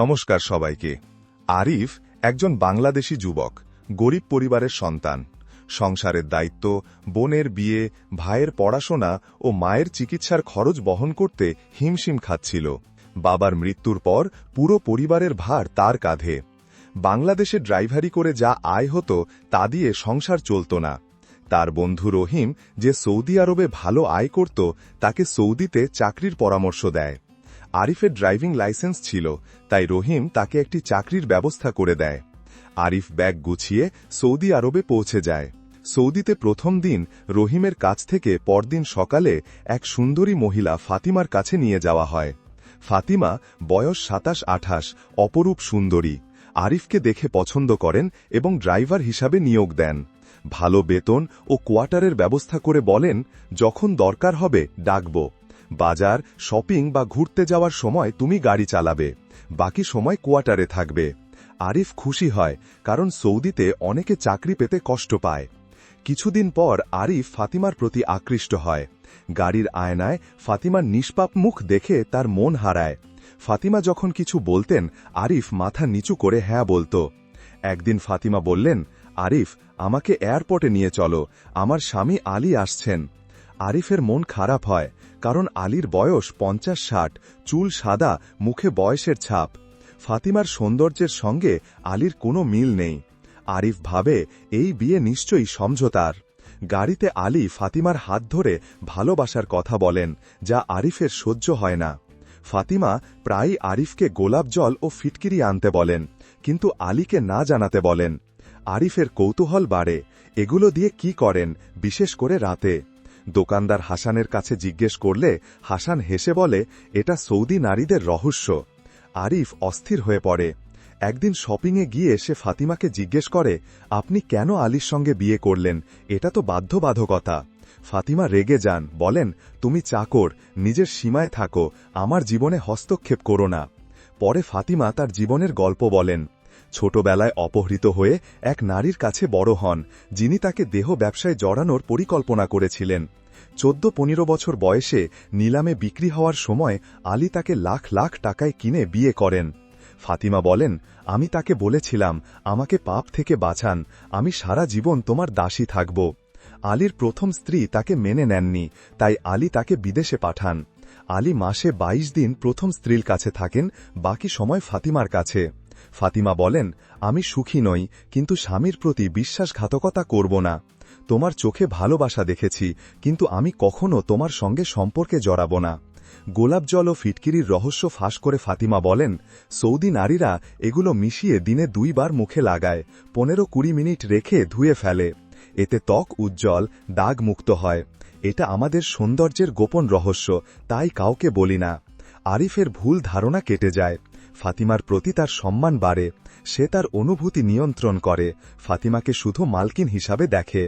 নমস্কার সবাইকে। আরিফ একজন বাংলাদেশি যুবক, গরিব পরিবারের সন্তান। সংসারের দায়িত্ব, বোনের বিয়ে, ভাইয়ের পড়াশোনা ও মায়ের চিকিৎসার খরচ বহন করতে হিমশিম খাচ্ছিল। বাবার মৃত্যুর পর পুরো পরিবারের ভার তার কাঁধে। বাংলাদেশে ড্রাইভারি করে যা আয় হতো তা দিয়ে সংসার চলত না। তার বন্ধু রহিম যে সৌদি আরবে ভালো আয় করত, তাকে সৌদিতে চাকরির পরামর্শ দেয়। আরিফের ড্রাইভিং লাইসেন্স ছিল, তাই রহিম তাকে একটি চাকরির ব্যবস্থা করে দেয়। আরিফ ব্যাগ গুছিয়ে সৌদি আরবে পৌঁছে যায়। সৌদিতে প্রথম দিন রহিমের কাছ থেকে পরদিন সকালে এক সুন্দরী মহিলা ফাতিমার কাছে নিয়ে যাওয়া হয়। ফাতিমা বয়স সাতাশ আঠাশ, অপরূপ সুন্দরী। আরিফকে দেখে পছন্দ করেন এবং ড্রাইভার হিসাবে নিয়োগ দেন। ভালো বেতন ও কোয়ার্টারের ব্যবস্থা করে বলেন, যখন দরকার হবে, ডাকব। বাজার, শপিং বা ঘুরতে যাওয়ার সময় তুমি গাড়ি চালাবে। বাকি সময় কোয়ার্টারে থাকবে। আরিফ খুশি হয়, কারণ সৌদিতে অনেকে চাকরি পেতে কষ্ট পায়। কিছুদিন পর আরিফ ফাতিমার প্রতি আকৃষ্ট হয়। গাড়ির আয়নায় ফাতিমার নিষ্পাপ মুখ দেখে তার মন হারায়। ফাতিমা যখন কিছু বলতেন, আরিফ মাথা নিচু করে হ্যাঁ বলতো। একদিন ফাতিমা বললেন, আরিফ, আমাকে এয়ারপোর্টে নিয়ে চলো। আমার স্বামী আলী আসছেন। আরিফের মন খারাপ হয়, কারণ আলীর বয়স পঞ্চাশ ষাট, চুল সাদা, মুখে বয়সের ছাপ। ফাতিমার সৌন্দর্যের সঙ্গে আলীর কোনো মিল নেই। আরিফ ভাবে, এই বিয়ে নিশ্চয়ই সমঝোতার। গাড়িতে আলী ফাতিমার হাত ধরে ভালোবাসার কথা বলেন, যা আরিফের সহ্য হয় না। ফাতিমা প্রায়ই আরিফকে গোলাপ জল ও ফিটকিরি আনতে বলেন, কিন্তু আলীকে না জানাতে বলেন। আরিফের কৌতূহল বাড়ে, এগুলো দিয়ে কি করেন, বিশেষ করে রাতে? দোকানদার হাসানের কাছে জিজ্ঞেস করলে হাসান হেসে বলে, এটা সৌদি নারীদের রহস্য। আরিফ অস্থির হয়ে পড়ে। একদিন শপিংয়ে গিয়ে সে ফাতিমাকে জিজ্ঞেস করে, আপনি কেন আলীর সঙ্গে বিয়ে করলেন? এটা তো বাধ্যবাধকতা। ফাতিমা রেগে যান, বলেন, তুমি চাকর, নিজের সীমায় থাকো, আমার জীবনে হস্তক্ষেপ করো না। পরে ফাতিমা তার জীবনের গল্প বলেন। ছোটবেলায় অপহৃত হয়ে এক নারীর কাছে বড় হন, যিনি তাকে দেহ ব্যবসায় জড়ানোর পরিকল্পনা করেছিলেন। চোদ্দ পনেরো বছর বয়সে নিলামে বিক্রি হওয়ার সময় আলী তাকে লাখ লাখ টাকায় কিনে বিয়ে করেন। ফাতিমা বলেন, আমি তাকে বলেছিলাম, আমাকে পাপ থেকে বাঁচান, আমি সারা জীবন তোমার দাসী থাকব। আলীর প্রথম স্ত্রী তাকে মেনে নেননি, তাই আলী তাকে বিদেশে পাঠান। আলী মাসে ২২ দিন প্রথম স্ত্রীর কাছে থাকেন, বাকি সময় ফাতিমার কাছে। ফাতিমা বলেন, আমি সুখী নই, কিন্তু স্বামীর প্রতি বিশ্বাসঘাতকতা করব না। তোমার চোখে ভালোবাসা দেখেছি, কিন্তু আমি কখনো তোমার সঙ্গে সম্পর্কে জড়াব না। গোলাপ জল ও ফিটকিরির রহস্য ফাঁস করে ফাতিমা বলেন, সৌদি নারীরা এগুলো মিশিয়ে দিনে দুইবার মুখে লাগায়, পনেরো কুড়ি মিনিট রেখে ধুয়ে ফেলে। এতে ত্বক উজ্জ্বল, দাগ মুক্ত হয়। এটা আমাদের সৌন্দর্যের গোপন রহস্য, তাই কাউকে বলি না। আরিফের ভুল ধারণা কেটে যায়। ফাতিমার প্রতি তার সম্মান বাড়ে, সে তার অনুভূতি নিয়ন্ত্রণ করে, ফাতিমাকে শুধু মালকিন হিসাবে দেখে।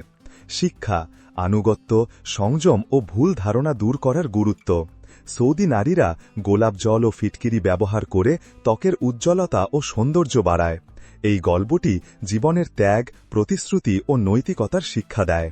শিক্ষা, আনুগত্য, সংযম ও ভুল ধারণা দূর করার গুরুত্ব। সৌদি নারীরা গোলাপ জল ও ফিটকিরি ব্যবহার করে ত্বকের উজ্জ্বলতা ও সৌন্দর্য বাড়ায়। এই গল্পটি জীবনের ত্যাগ, প্রতিশ্রুতি ও নৈতিকতার শিক্ষা দেয়।